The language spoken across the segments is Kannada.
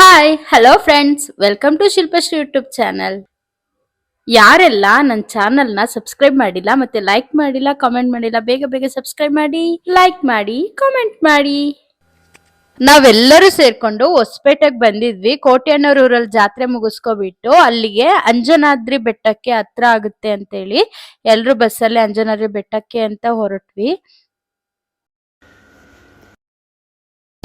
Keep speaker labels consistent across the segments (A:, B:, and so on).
A: Hi hello friends welcome to Shilpashree YouTube channel ಯಾರೆಲ್ಲ ನನ್ನ ಚಾನಲ್ನ ಸಬ್ಸ್ಕ್ರೈಬ್ ಮಾಡಿಲ್ಲ ಮತ್ತೆ ಲೈಕ್ ಮಾಡಿಲ್ಲ ಕಾಮೆಂಟ್ ಮಾಡಿಲ್ಲ, ಬೇಗ ಬೇಗ ಸಬ್ಸ್ಕ್ರೈಬ್ ಮಾಡಿ ಲೈಕ್ ಮಾಡಿ ಕಾಮೆಂಟ್ ಮಾಡಿ. ನಾವೆಲ್ಲರೂ ಸೇರ್ಕೊಂಡು ಹೊಸಪೇಟೆಗೆ ಬಂದಿದ್ವಿ. ಕೋಟ್ಯಣ್ಣೂರ್ ಊರಲ್ಲಿ ಜಾತ್ರೆ ಮುಗಿಸ್ಕೊಬಿಟ್ಟು ಅಲ್ಲಿಗೆ ಅಂಜನಾದ್ರಿ ಬೆಟ್ಟಕ್ಕೆ ಹತ್ರ ಆಗುತ್ತೆ ಅಂತೇಳಿ. ಎಲ್ಲರೂ ಬಸ್ಸಲ್ಲಿ ಅಂಜನಾದ್ರಿ ಬೆಟ್ಟಕ್ಕೆ ಅಂತ ಹೊರಟ್ವಿ.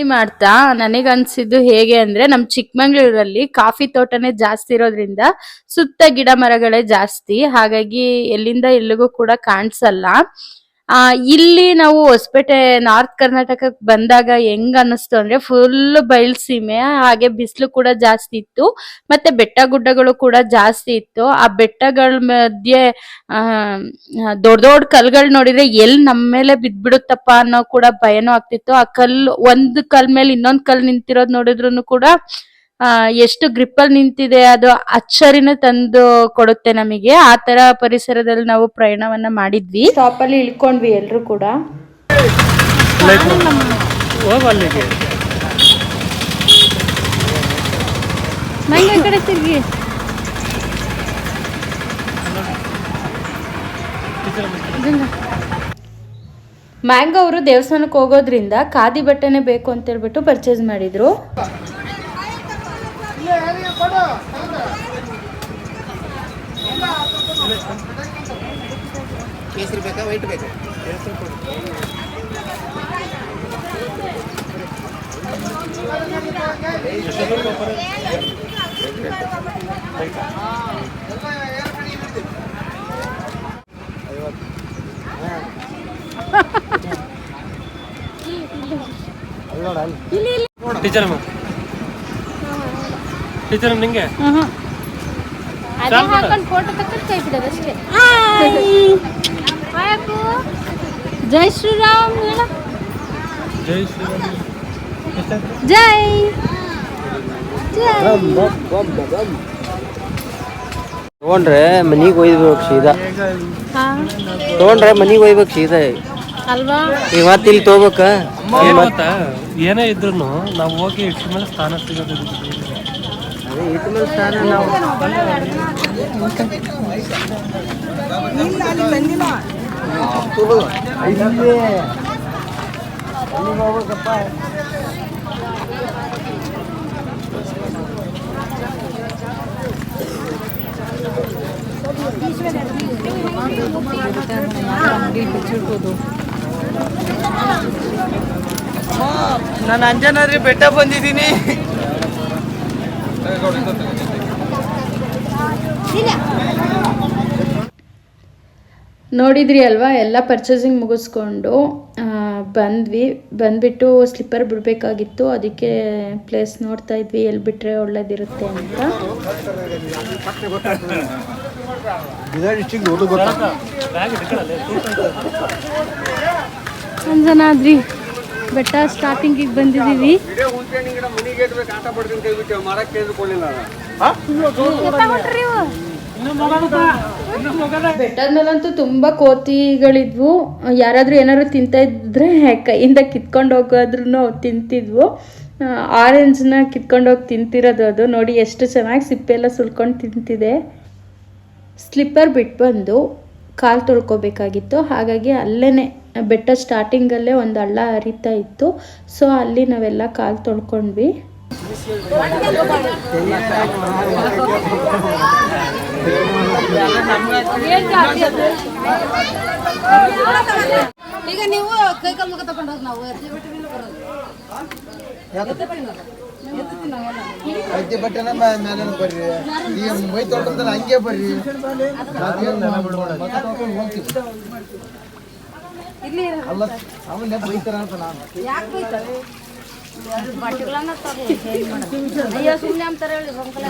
A: ಮಾಡ್ತಾ? ನನಗನ್ಸಿದ್ದು ಹೇಗೆ ಅಂದ್ರೆ ನಮ್ ಚಿಕ್ಕಮಂಗ್ಳೂರಲ್ಲಿ ಕಾಫಿ ತೋಟನೇ ಜಾಸ್ತಿ ಇರೋದ್ರಿಂದ ಸುತ್ತ ಗಿಡ ಮರಗಳೇ ಜಾಸ್ತಿ. ಹಾಗಾಗಿ ಎಲ್ಲಿಂದ ಎಲ್ಲಿಗೂ ಕೂಡ ಕಾಣಿಸಲ್ಲ. ಆ, ಇಲ್ಲಿ ನಾವು ಹೊಸಪೇಟೆ ನಾರ್ತ್ ಕರ್ನಾಟಕಕ್ಕೆ ಬಂದಾಗ ಹೆಂಗ್ ಅನ್ನಿಸ್ತು ಅಂದ್ರೆ ಫುಲ್ ಬಯಲ್ಸೀಮೆ ಹಾಗೆ ಬಿಸಿಲು ಕೂಡ ಜಾಸ್ತಿ ಇತ್ತು, ಮತ್ತೆ ಬೆಟ್ಟ ಗುಡ್ಡಗಳು ಕೂಡ ಜಾಸ್ತಿ ಇತ್ತು. ಆ ಬೆಟ್ಟಗಳ ಮಧ್ಯೆ, ಆ, ದೊಡ್ಡ ದೊಡ್ಡ ಕಲ್ಗಳು ನೋಡಿದ್ರೆ ಎಲ್ ನಮ್ಮ ಮೇಲೆ ಬಿದ್ಬಿಡುತ್ತಪ್ಪ ಅನ್ನೋ ಕೂಡ ಭಯನೂ ಆಗ್ತಿತ್ತು. ಆ ಕಲ್ಲು, ಒಂದ್ ಕಲ್ ಮೇಲೆ ಇನ್ನೊಂದ್ ಕಲ್ ನಿಂತಿರೋದ್ ನೋಡಿದ್ರು ಕೂಡ ಎಷ್ಟು ಗ್ರಿಪ್ಪಲ್ಲಿ ನಿಂತಿದೆ ಅದು ಅಚ್ಚರಿನ ತಂದು ಕೊಡುತ್ತೆ ನಮಗೆ. ಆ ತರ ಪರಿಸರದಲ್ಲಿ ನಾವು ಪ್ರಯಾಣವನ್ನ ಮಾಡಿದ್ವಿ. ಸ್ಟಾಪ್ ಅಲ್ಲಿ ಇಳ್ಕೊಂಡ್ವಿ ಎಲ್ರು ಕೂಡ.
B: ಹೋಗು
A: ಕಡೆ ತಿರ್ಗಿ. ಮ್ಯಾಂಗೋ ಅವರು ದೇವಸ್ಥಾನಕ್ಕೆ ಹೋಗೋದ್ರಿಂದ ಖಾದಿ ಬಟ್ಟೆನೆ ಬೇಕು ಅಂತ ಹೇಳ್ಬಿಟ್ಟು ಪರ್ಚೇಸ್ ಮಾಡಿದ್ರು.
C: ಕೇಸರಿ ಬೇಕಾ ವೈಟ್ ಬೇಕಾ
B: ಟೀಚರ್ ಅಮ್ಮ ಟೀಚರ್ ನಿಂಗೆ?
A: ಅದೇ ಹಾಕೊಂಡು ಫೋಟೋ ತಕೊಂಡು ಕೈ ಬಿಡೋದು ಅಷ್ಟೇ ಜೈ ಶ್ರೀರಾಮ್ ಹೇಳ.
B: ಜೈ ಶ್ರೀರಾಮ್.
A: ಜೈ.
C: ತಗೊಂಡ್ರೆ ಮನಿಗೆ ಒಯ್ಬೇಕು ಸೀದಾ. ತಗೊಂಡ್ರೆ ಮನಿಗೆ ಒಯ್ಬೇಕು ಸೀದಾ.
A: ಅಲ್ವಾ?
C: ಈಗ ಮತ್ತೆ ಇಲ್ಲಿ ತಗೋಬೇಕ?
B: ಏನೋ ಏನೇ ಇದ್ರು ನಾವು ಹೋಗಿ ಇಟ್ಟ ಮೇಲೆ ಸ್ಥಾನ ಸಿಗೋದು
C: ನಾನು ಅಂಜನಾದ್ರಿ ಬೆಟ್ಟ ಬಂದಿದ್ದೀನಿ
A: ನೋಡಿದ್ರಿ ಅಲ್ವಾ? ಎಲ್ಲ ಪರ್ಚೇಸಿಂಗ್ ಮುಗಿಸ್ಕೊಂಡು ಬಂದ್ವಿ. ಬಂದ್ಬಿಟ್ಟು ಸ್ಲಿಪ್ಪರ್ ಬಿಡಬೇಕಾಗಿತ್ತು. ಅದಕ್ಕೆ ಪ್ಲೇಸ್ ನೋಡ್ತಾ ಇದ್ವಿ. ಎಲ್ಲಿ ಬಿಟ್ರೆ ಒಳ್ಳೇದಿರುತ್ತೆ ಅಂತ. ಅಂಜನಾದ್ರಿ ಬೆಟ್ಟ ಸ್ಟಾರ್ಟಿಂಗಿಗೆ ಬಂದಿದ್ದೀವಿ. ಬೆಟ್ಟದ ಮೇಲಂತೂ ತುಂಬಾ ಕೋತಿಗಳಿದ್ವು. ಯಾರಾದ್ರೂ ಏನಾದ್ರು ತಿಂತ ಇದ್ರೆ ಕೈಯಿಂದ ಕಿತ್ಕೊಂಡು ಹೋಗೋದ್ರೂ ತಿಂತಿದ್ವು. ಆರೆಂಜ್ನ ಕಿತ್ಕೊಂಡು ಹೋಗಿ ತಿಂತಿರೋದು ಅದು. ನೋಡಿ ಎಷ್ಟು ಚೆನ್ನಾಗಿ ಸಿಪ್ಪೆ ಎಲ್ಲ ಸುಲ್ಕೊಂಡು ತಿಂತಿದೆ. ಸ್ಲಿಪ್ಪರ್ ಬಿಟ್ಟು ಬಂದು ಕಾಲು ತೊಳ್ಕೊಬೇಕಾಗಿತ್ತು. ಹಾಗಾಗಿ ಅಲ್ಲೇ ಬೆಟ್ಟ ಸ್ಟಾರ್ಟಿಂಗಲ್ಲೇ ಒಂದು ಹಳ್ಳ ಹರಿತಾ ಇತ್ತು. ಸೊ ಅಲ್ಲಿ ನಾವೆಲ್ಲ ಕಾಲು ತೊಳ್ಕೊಂಡ್ವಿ.
D: ಈಗ ನೀವು ಕೈ ಕಾಲು ಮುಖ ತಗೊಂಡು ಹೋಗಿ ನಾವು.
E: ಐತಿ ಬಟ್ಟೆನ ಮೇಲೆ ಬರ್ರಿ. ಈಗ ಮೈ ತೊಗೊಂಡ್ರೆ ಹಂಗೆ ಬರ್ರಿ. ಅಲ್ಲ ಅವನ್ನೇ ಬೈತಾರ ಅಂತ ನಾನು.
D: ಯಾಕೆ ಬೈತಾರೆ? ಬಟ್ಟೆಗಳನ್ನ ತಗೋ ಅಯ್ಯೋ ಸುಮ್ಮನೆ ಅಂತಾರೆ ಹೇಳಿ ರಂಕಲ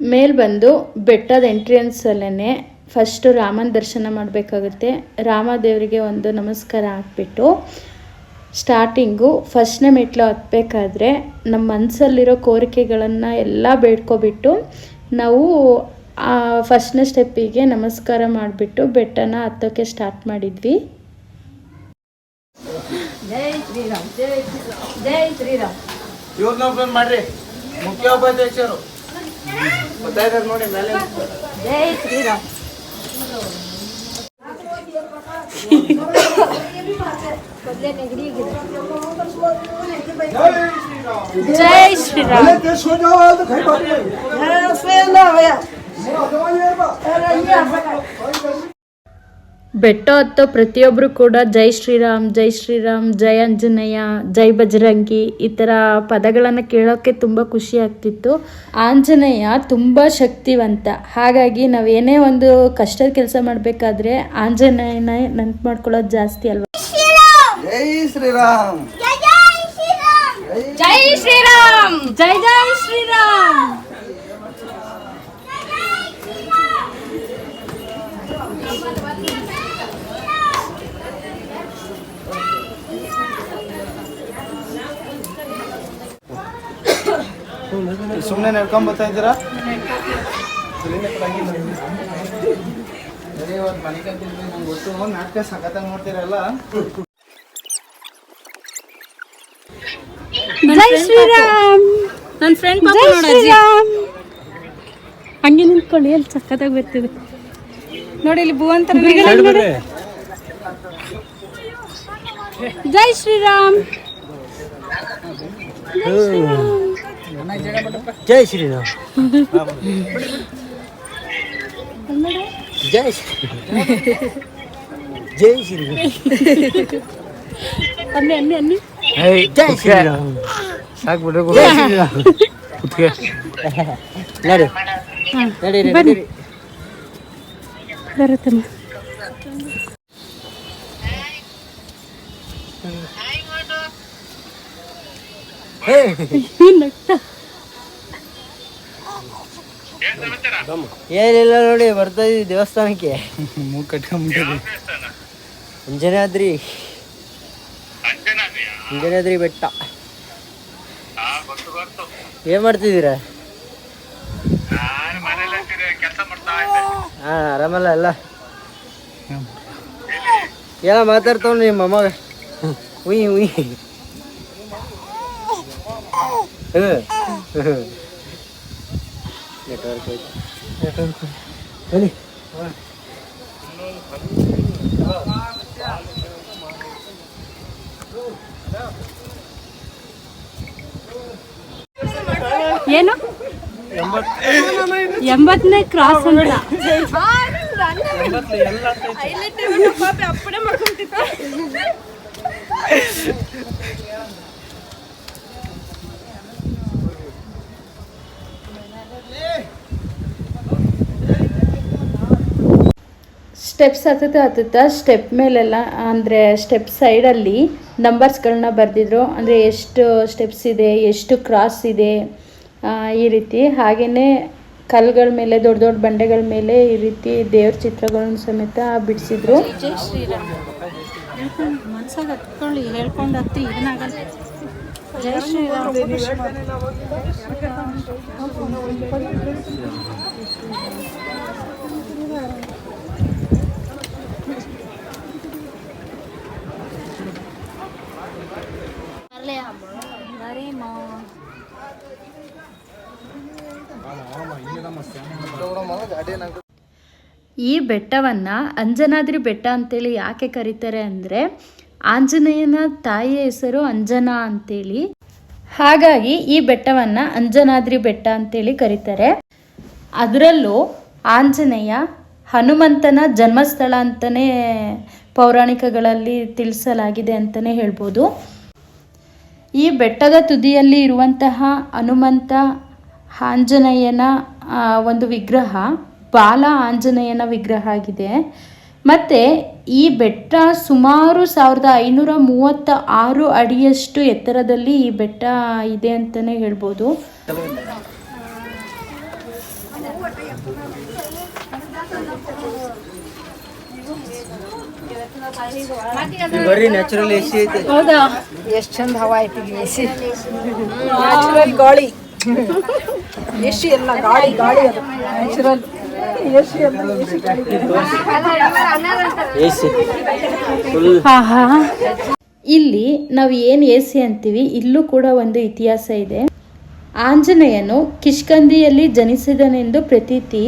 A: ಮೇಲ್ ಬಂದು ಬೆಟ್ಟದ ಎಂಟ್ರಿಯನ್ಸ್ ಅಲ್ಲೇನೆ ಫಸ್ಟು ರಾಮನ ದರ್ಶನ ಮಾಡಬೇಕಾಗುತ್ತೆ. ರಾಮ ದೇವರಿಗೆ ಒಂದು ನಮಸ್ಕಾರ ಹಾಕ್ಬಿಟ್ಟು ಸ್ಟಾರ್ಟಿಂಗು ಫಸ್ಟ್ನೇ ಮೆಟ್ಲು ಹತ್ಬೇಕಾದ್ರೆ ನಮ್ಮ ಮನಸ್ಸಲ್ಲಿರೋ ಕೋರಿಕೆಗಳನ್ನು ಎಲ್ಲ ಬೇಡ್ಕೊಬಿಟ್ಟು ನಾವು ಫಸ್ಟ್ನೇ ಸ್ಟೆಪ್ಪಿಗೆ ನಮಸ್ಕಾರ ಮಾಡಿಬಿಟ್ಟು ಬೆಟ್ಟನ ಹತ್ತೋಕ್ಕೆ ಸ್ಟಾರ್ಟ್ ಮಾಡಿದ್ವಿ.
D: ಜೈ ಶ್ರೀರಾಮ್ ಜೈ ಶ್ರೀರಾಮ್ ಜೈ ಶ್ರೀರಾಮ್.
E: ಇವ್ರನ್ನ ಒಬ್ಬರನ್ನ ಮಾಡ್ರಿ. ಮುಖ್ಯೋಪಾಧ್ಯಕ್ಷರು ಗೊತ್ತಾಯ್ತಾರ ನೋಡಿ ಮೇಲೆ.
D: ಜೈ ಶ್ರೀರಾಮ್. જય
A: શ્રી રામ. ಬೆಟ್ಟ ಹತ್ತೋ ಪ್ರತಿಯೊಬ್ಬರು ಕೂಡ ಜೈ ಶ್ರೀರಾಮ್ ಜೈ ಶ್ರೀರಾಮ್ ಜೈ ಆಂಜನೇಯ ಜೈ ಬಜರಂಗಿ ಈ ಥರ ಪದಗಳನ್ನು ಕೇಳೋಕ್ಕೆ ತುಂಬ ಖುಷಿ ಆಗ್ತಿತ್ತು. ಆಂಜನೇಯ ತುಂಬ ಶಕ್ತಿವಂತ. ಹಾಗಾಗಿ ನಾವು ಏನೇ ಒಂದು ಕಷ್ಟದ ಕೆಲಸ ಮಾಡಬೇಕಾದ್ರೆ ಆಂಜನೇಯನ ನೆನ್ಪು ಮಾಡ್ಕೊಳ್ಳೋದು ಜಾಸ್ತಿ ಅಲ್ವಾ?
E: ಜೈ ಶ್ರೀರಾಮ್!
D: ಜೈ ಶ್ರೀರಾಮ್! ಜೈ ಜೈ ಶ್ರೀರಾಮ್!
E: ಸುಮ್ಮನೆ ನಡ್ಕೊಂಡ್ ಬರ್ತಾ ಇದ್ದೀರಾ? ಮನೆ ನಂಗೆ ಗೊತ್ತು ನಾಟಕ ಸಖತ್ತಾಗಿ ನೋಡ್ತೀರಲ್ಲ
A: ಜೈ ಶ್ರೀರಾಮ್ ನನ್ನ ಫ್ರೆಂಡ್ ಹಂಗೆ ನಿಂತ್ಕೊಳ್ಳಿ ಅಲ್ಲಿ ಸಕ್ಕತ್ತಾಗಿ ಬರ್ತಿದೆ ನೋಡಿ ಇಲ್ಲಿ ಭುವಂತ ಜೈ ಶ್ರೀರಾಮ್.
C: ಜೈ ಶ್ರೀರಾಮ್. ಜೈ ಶ್ರೀ ಜೈ ಶ್ರೀರಾಮ್
A: ಅನ್ನಿ ಅನ್ನಿ ಅನ್ನಿ
C: ಜೈ ಶ್ರೀರಾಮ್ ಸಾಕು ಬಿಡ್ರಿ ಜೈ ಶ್ರೀರಾಮ್ ನಡಿ ನಡೀರಿ
A: ಬರುತ್ತಮ್ಮ
C: ಏನಿಲ್ಲ ನೋಡಿ ಬರ್ತಾ ಇದ್ದೀವಿ ದೇವಸ್ಥಾನಕ್ಕೆ.
E: ಮೂಗ್ ಕಟ್ಕೊಂಡ್ಬಿಟ್ಟಿದ್ವಿ
C: ಅಂಜನಾದ್ರಿ. ಅಂಜನಾದ್ರಿ ಬೆಟ್ಟ. ಏನ್ ಮಾಡ್ತಿದ್ದೀರಾ? ಹಾ ಆರಾಮಲ್ಲ ಎಲ್ಲ? ಎಲ್ಲ? ಮಾತಾಡ್ತಾವ ನಿಮ್ಮ ಅಮ್ಮ. ಉಯ್ ಉಯ್. ನೆಟ್ವರ್ಕ್ ನೆಟ್ವರ್ಕ್ ಬನ್ನಿ.
A: ಏನು? ಎಂಬತ್ತನೇ ಕ್ರಾಸ್ ಅಂತ. ಸ್ಟೆಪ್ಸ್ ಹತ್ತುತ್ತಾ ಹತ್ತುತ್ತಾ ಸ್ಟೆಪ್ ಮೇಲೆಲ್ಲ ಅಂದರೆ ಸ್ಟೆಪ್ ಸೈಡಲ್ಲಿ ನಂಬರ್ಸ್ಗಳನ್ನ ಬರೆದಿದ್ರು. ಅಂದರೆ ಎಷ್ಟು ಸ್ಟೆಪ್ಸ್ ಇದೆ ಎಷ್ಟು ಕ್ರಾಸ್ ಇದೆ ಆ, ಈ ರೀತಿ. ಹಾಗೆಯೇ ಕಲ್ಗಳ ಮೇಲೆ ದೊಡ್ಡ ದೊಡ್ಡ ಬಂಡೆಗಳ ಮೇಲೆ ಈ ರೀತಿ ದೇವ್ರ ಚಿತ್ರಗಳನ್ನ ಸಮೇತ ಬಿಡಿಸಿದ್ರು.
F: ಮನ್ಸಾಗ ಹತ್ಕೊಳ್ಳಿ ಹೇಳ್ಕೊಂಡು ಹತ್ತಿ ಏನಾಗಲ್ಲ ಜೈ ಶ್ರೀರಾಮ್ ಬರೀ ಮಾ
A: ಈ ಬೆಟ್ಟವನ್ನು ಅಂಜನಾದ್ರಿ ಬೆಟ್ಟ ಅಂತೇಳಿ ಯಾಕೆ ಕರೀತಾರೆ ಅಂದರೆ ಆಂಜನೇಯನ ತಾಯಿಯ ಹೆಸರು ಅಂಜನಾ ಅಂತೇಳಿ. ಹಾಗಾಗಿ ಈ ಬೆಟ್ಟವನ್ನು ಅಂಜನಾದ್ರಿ ಬೆಟ್ಟ ಅಂತೇಳಿ ಕರೀತಾರೆ. ಅದರಲ್ಲೂ ಆಂಜನೇಯ ಹನುಮಂತನ ಜನ್ಮಸ್ಥಳ ಅಂತಲೇ ಪೌರಾಣಿಕಗಳಲ್ಲಿ ತಿಳಿಸಲಾಗಿದೆ ಅಂತಲೇ ಹೇಳ್ಬೋದು. ಈ ಬೆಟ್ಟದ ತುದಿಯಲ್ಲಿ ಇರುವಂತಹ ಹನುಮಂತ ಆಂಜನೇಯನ ಒಂದು ವಿಗ್ರಹ ಬಾಲ ಆಂಜನೇಯನ ವಿಗ್ರಹ ಆಗಿದೆ. ಮತ್ತು ಈ ಬೆಟ್ಟ ಸುಮಾರು ಸಾವಿರದ ಐನೂರ ಮೂವತ್ತ ಆರು ಅಡಿಯಷ್ಟು ಎತ್ತರದಲ್ಲಿ ಈ ಬೆಟ್ಟ ಇದೆ ಅಂತಲೇ ಹೇಳ್ಬೋದು.
C: ಬರೀ ನ್ಯಾಚುರಲ್
F: ಹೌದಾ?
D: ಎಷ್ಟು ಚಂದ ಹವಾ ಐತಿ ಎಸಿ
F: ನ್ಯಾಚುರಲ್ ಗಾಳಿ. ಎಸಿ ಎಲ್ಲ ಗಾಳಿ ಗಾಳಿ ಅದು. ನ್ಯಾಚುರಲ್ ಎಸಿ ಎಲ್ಲ
C: ಎಸಿ
A: ಇಲ್ಲಿ ನಾವು ಏನು ಎ ಸಿ ಅಂತೀವಿ ಇಲ್ಲೂ ಕೂಡ ಒಂದು ಇತಿಹಾಸ ಇದೆ. ಆಂಜನೇಯನು ಕಿಷ್ಕಂದಿಯಲ್ಲಿ ಜನಿಸಿದನೆಂದು ಪ್ರತೀತಿ.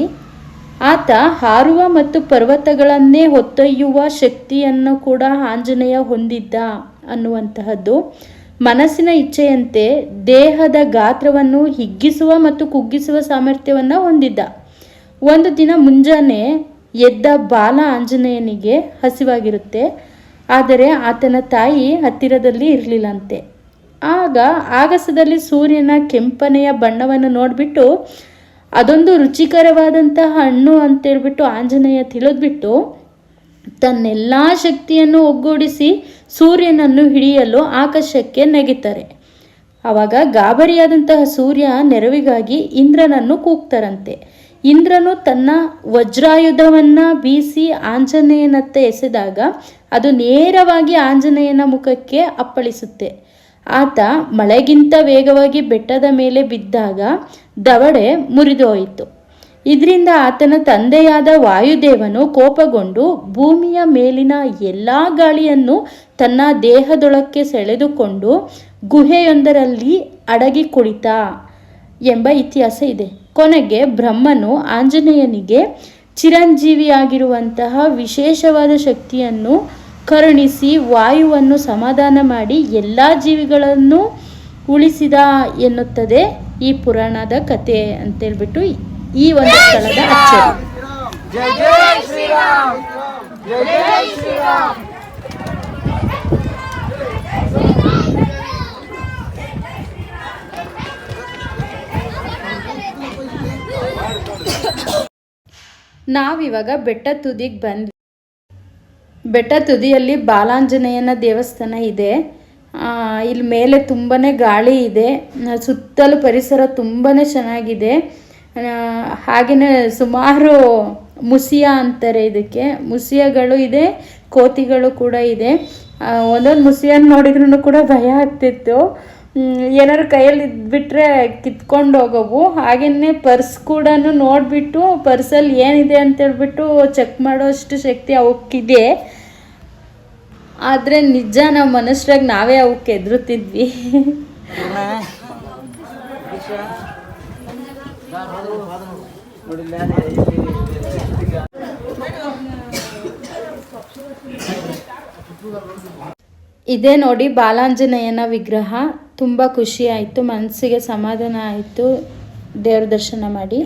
A: ಆತ ಹಾರುವ ಮತ್ತು ಪರ್ವತಗಳನ್ನೇ ಹೊತ್ತೊಯ್ಯುವ ಶಕ್ತಿಯನ್ನು ಕೂಡ ಆಂಜನೇಯ ಹೊಂದಿದ್ದ ಅನ್ನುವಂತಹದ್ದು. ಮನಸ್ಸಿನ ಇಚ್ಛೆಯಂತೆ ದೇಹದ ಗಾತ್ರವನ್ನು ಹಿಗ್ಗಿಸುವ ಮತ್ತು ಕುಗ್ಗಿಸುವ ಸಾಮರ್ಥ್ಯವನ್ನು ಹೊಂದಿದ್ದ. ಒಂದು ದಿನ ಮುಂಜಾನೆ ಎದ್ದ ಬಾಲ ಆಂಜನೇಯನಿಗೆ ಹಸಿವಾಗಿರುತ್ತೆ. ಆದರೆ ಆತನ ತಾಯಿ ಹತ್ತಿರದಲ್ಲಿ ಇರಲಿಲ್ಲಂತೆ. ಆಗ ಆಗಸದಲ್ಲಿ ಸೂರ್ಯನ ಕೆಂಪನೆಯ ಬಣ್ಣವನ್ನು ನೋಡಿಬಿಟ್ಟು, ಅದೊಂದು ರುಚಿಕರವಾದಂತಹ ಹಣ್ಣು ಅಂತೇಳ್ಬಿಟ್ಟು ಆಂಜನೇಯ ತಿಳಿದ್ಬಿಟ್ಟು, ತನ್ನೆಲ್ಲ ಶಕ್ತಿಯನ್ನು ಒಗ್ಗೂಡಿಸಿ ಸೂರ್ಯನನ್ನು ಹಿಡಿಯಲು ಆಕಾಶಕ್ಕೆ ನೆಗಿತಾರೆ. ಆವಾಗ ಗಾಬರಿಯಾದಂತಹ ಸೂರ್ಯ ನೆರವಿಗಾಗಿ ಇಂದ್ರನನ್ನು ಕೂಗ್ತಾರಂತೆ. ಇಂದ್ರನು ತನ್ನ ವಜ್ರಾಯುಧವನ್ನು ಬೀಸಿ ಆಂಜನೇಯನತ್ತ ಎಸೆದಾಗ ಅದು ನೇರವಾಗಿ ಆಂಜನೇಯನ ಮುಖಕ್ಕೆ ಅಪ್ಪಳಿಸುತ್ತೆ. ಆತ ಮಳೆಗಿಂತ ವೇಗವಾಗಿ ಬೆಟ್ಟದ ಮೇಲೆ ಬಿದ್ದಾಗ ದವಡೆ ಮುರಿದು ಹೋಯಿತು ಇದರಿಂದ ಆತನ ತಂದೆಯಾದ ವಾಯುದೇವನು ಕೋಪಗೊಂಡು ಭೂಮಿಯ ಮೇಲಿನ ಎಲ್ಲ ಗಾಳಿಯನ್ನು ತನ್ನ ದೇಹದೊಳಕ್ಕೆ ಸೆಳೆದುಕೊಂಡು ಗುಹೆಯೊಂದರಲ್ಲಿ ಅಡಗಿ ಕುಳಿತ ಎಂಬ ಇತಿಹಾಸ ಇದೆ. ಕೊನೆಗೆ ಬ್ರಹ್ಮನು ಆಂಜನೇಯನಿಗೆ ಚಿರಂಜೀವಿಯಾಗಿರುವಂತಹ ವಿಶೇಷವಾದ ಶಕ್ತಿಯನ್ನು ಕರುಣಿಸಿ ವಾಯುವನ್ನು ಸಮಾಧಾನ ಮಾಡಿ ಎಲ್ಲ ಜೀವಿಗಳನ್ನು ಉಳಿಸಿದ ಎನ್ನುತ್ತದೆ ಈ ಪುರಾಣದ ಕತೆ ಅಂತೇಳ್ಬಿಟ್ಟು ಈ ಒಂದು ಸ್ಥಳದ ಅಚ್ಚರಿ. ನಾವಿವಾಗ ಬೆಟ್ಟ ತುದಿಗೆ ಬಂದ್ವಿ ಬೆಟ್ಟ ತುದಿಯಲ್ಲಿ ಬಾಲಾಂಜನೇಯನ ದೇವಸ್ಥಾನ ಇದೆ. ಆ, ಇಲ್ಲಿ ಮೇಲೆ ತುಂಬಾ ಗಾಳಿ ಇದೆ. ಸುತ್ತಲೂ ಪರಿಸರ ತುಂಬಾ ಚೆನ್ನಾಗಿದೆ. ಹಾಗೆಯೇ ಸುಮಾರು ಮುಸಿಯ ಅಂತಾರೆ ಇದಕ್ಕೆ. ಮುಸಿಯಗಳು ಇದೆ ಕೋತಿಗಳು ಕೂಡ ಇದೆ. ಒಂದೊಂದು ಮುಸಿಯನ್ನು ನೋಡಿದ್ರೂ ಕೂಡ ಭಯ ಆಗ್ತಿತ್ತು. ಏನಾದ್ರು ಕೈಯಲ್ಲಿ ಇದ್ಬಿಟ್ರೆ ಕಿತ್ಕೊಂಡು ಹೋಗೋವು. ಹಾಗೆಯೇ ಪರ್ಸ್ ಕೂಡ ನೋಡಿಬಿಟ್ಟು ಪರ್ಸಲ್ಲಿ ಏನಿದೆ ಅಂತೇಳ್ಬಿಟ್ಟು ಚೆಕ್ ಮಾಡೋ ಅಷ್ಟು ಶಕ್ತಿ ಅವಕ್ಕಿದೆ. ಆದರೆ ನಿಜ ನಾವು ಮನುಷ್ಯರಾಗಿ ನಾವೇ ಅವಕ್ಕೆ ಎದುರುತ್ತಿದ್ವಿ ಇದೇ ನೋಡಿ ಬಾಲಾಂಜನೇಯನ ವಿಗ್ರಹ. ತುಂಬ ಖುಷಿ ಆಯ್ತು ಮನಸ್ಸಿಗೆ ಸಮಾಧಾನ ಆಯಿತು. ದೇವ್ರ ದರ್ಶನ ಮಾಡಿ.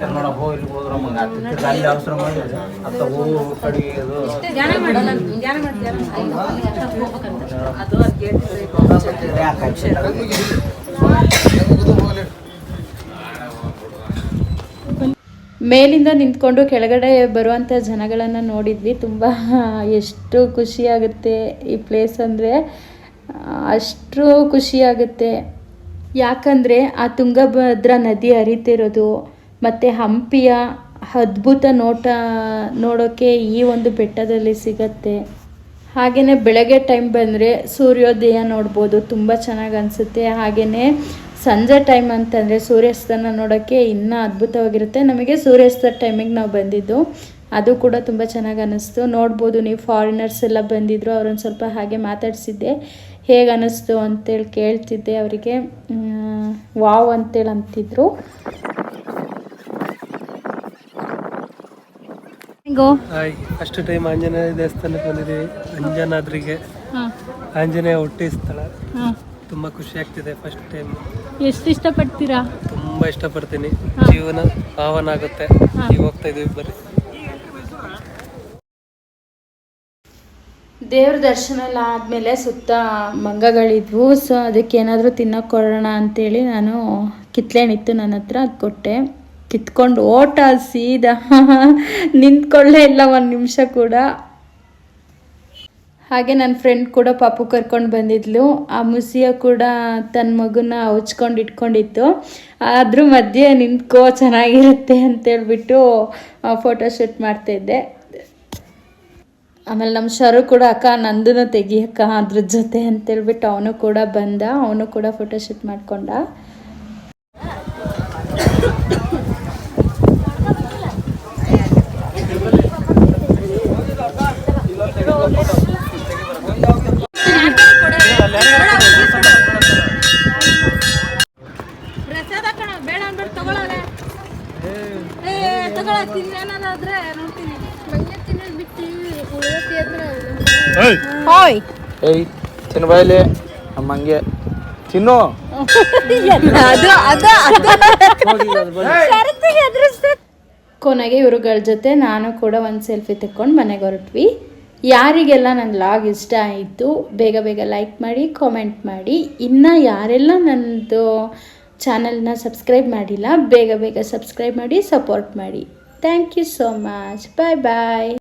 A: ಮೇಲಿಂದ ನಿಂತ್ಕೊಂಡು ಕೆಳಗಡೆ ಬರುವಂಥ ಜನಗಳನ್ನು ನೋಡಿದ್ವಿ. ತುಂಬ ಎಷ್ಟು ಖುಷಿಯಾಗುತ್ತೆ ಈ ಪ್ಲೇಸ್ ಅಂದರೆ. ಅಷ್ಟು ಖುಷಿಯಾಗುತ್ತೆ ಯಾಕಂದರೆ ಆ ತುಂಗಭದ್ರಾ ನದಿ ಹರಿತಿರೋದು ಮತ್ತು ಹಂಪಿಯ ಅದ್ಭುತ ನೋಟ ನೋಡೋಕ್ಕೆ ಈ ಒಂದು ಬೆಟ್ಟದಲ್ಲಿ ಸಿಗತ್ತೆ. ಹಾಗೆಯೇ ಬೆಳಗ್ಗೆ ಟೈಮ್ ಬಂದರೆ ಸೂರ್ಯೋದಯ ನೋಡ್ಬೋದು. ತುಂಬ ಚೆನ್ನಾಗಿ ಅನಿಸುತ್ತೆ. ಹಾಗೆಯೇ ಸಂಜೆ ಟೈಮ್ ಅಂತಂದರೆ ಸೂರ್ಯಾಸ್ತನ ನೋಡೋಕ್ಕೆ ಇನ್ನೂ ಅದ್ಭುತವಾಗಿರುತ್ತೆ. ನಮಗೆ ಸೂರ್ಯಾಸ್ತ ಟೈಮಿಗೆ ನಾವು ಬಂದಿದ್ದು ಅದು ಕೂಡ ತುಂಬ ಚೆನ್ನಾಗಿ ಅನ್ನಿಸ್ತು ನೋಡ್ಬೋದು ನೀವು ಫಾರಿನರ್ಸ್ ಎಲ್ಲ ಬಂದಿದ್ರು ಅವ್ರೊಂದು ಸ್ವಲ್ಪ ಹಾಗೆ ಮಾತಾಡಿಸಿದ್ದೆ. ಹೇಗೆ ಅನ್ನಿಸ್ತು ಅಂತೇಳಿ ಕೇಳ್ತಿದ್ದೆ ಅವರಿಗೆ. ವಾವ್ ಅಂತೇಳಿ ಅಂತಿದ್ರು.
B: ಹಾಯ್ ಫಸ್ಟ್ ಟೈಮ್ ಆಂಜನೇಯ ದೇವಸ್ಥಾನಕ್ಕೆ ಬಂದಿದ್ದೀವಿ. ಅಂಜನಾದ್ರಿಗೆ. ಆಂಜನೇಯ ಹುಟ್ಟಿ ಸ್ಥಳ. ತುಂಬ ಖುಷಿ ಆಗ್ತಿದೆ ಫಸ್ಟ್ ಟೈಮ್
F: ಎಷ್ಟು ಇಷ್ಟಪಡ್ತೀರಾ?
B: ತುಂಬ ಇಷ್ಟಪಡ್ತೀನಿ. ಜೀವನ ಆವನ ಆಗುತ್ತೆ. ಈಗ ಹೋಗ್ತಾ ಇದೀವಿ ಬರ್ರಿ
A: ದೇವ್ರ ದರ್ಶನ ಎಲ್ಲ ಆದಮೇಲೆ ಸುತ್ತ ಮಂಗಗಳಿದ್ವು. ಸೊ ಅದಕ್ಕೆ ಏನಾದರೂ ತಿನ್ನೋಕೆ ಕೊಡೋಣ ಅಂತೇಳಿ ನಾನು ಕಿತ್ಳೆಹಣ್ಣಿತ್ತು ನನ್ನ ಹತ್ರ. ಅದು ಕೊಟ್ಟೆ. ಕಿತ್ಕೊಂಡು ಓಟ ಸೀದಾ ನಿಂತ್ಕೊಳ್ಳೇ ಇಲ್ಲ ಒಂದು ನಿಮಿಷ ಕೂಡ. ಹಾಗೆ ನನ್ನ ಫ್ರೆಂಡ್ ಕೂಡ ಪಾಪು ಕರ್ಕೊಂಡು ಬಂದಿದ್ಲು. ಆ ಮುಸಿಯ ಕೂಡ ತನ್ನ ಮಗುನ ಹಚ್ಕೊಂಡು ಇಟ್ಕೊಂಡಿತ್ತು. ಅದ್ರ ಮಧ್ಯೆ ನಿಂತ್ಕೋ, ಚೆನ್ನಾಗಿರುತ್ತೆ ಅಂತೇಳ್ಬಿಟ್ಟು ಫೋಟೋ ಶೂಟ್ ಮಾಡ್ತಾಯಿದ್ದೆ ಆಮೇಲೆ ನಮ್ಮ ಶರು ಕೂಡ, ಅಕ್ಕ ನಂದನ್ನು ತೆಗಿಯಕ್ಕ ಅದ್ರ ಜೊತೆ ಅಂತೇಳ್ಬಿಟ್ಟು ಅವನು ಕೂಡ ಬಂದ. ಅವನು ಕೂಡ ಫೋಟೋಶೂಟ್ ಮಾಡ್ಕೊಂಡ.
F: ಹೋಯ್.
E: ಏಯ್ ತಿನ್ನು ಬಾಯ್ಲಿ ನಮ್ಮ ಹಂಗೆ. ತಿನ್ನು.
F: ಅದು ಅದು
A: ಕೊನೆಗೆ ಇವರುಗಳ ಜೊತೆ ನಾನು ಕೂಡ ಒಂದು ಸೆಲ್ಫಿ ತೆಕ್ಕೊಂಡು ಮನೆಗೆ ಹೊರಟ್ವಿ. ಯಾರಿಗೆಲ್ಲ ನನ್ನ ಲಾಗ್ ಇಷ್ಟ ಆಯಿತು ಬೇಗ ಬೇಗ ಲೈಕ್ ಮಾಡಿ ಕಾಮೆಂಟ್ ಮಾಡಿ. ಇನ್ನು ಯಾರೆಲ್ಲ ನನ್ನದು ಚಾನಲ್ನ ಸಬ್ಸ್ಕ್ರೈಬ್ ಮಾಡಿಲ್ಲ ಬೇಗ ಬೇಗ ಸಬ್ಸ್ಕ್ರೈಬ್ ಮಾಡಿ ಸಪೋರ್ಟ್ ಮಾಡಿ. Thank you so much bye bye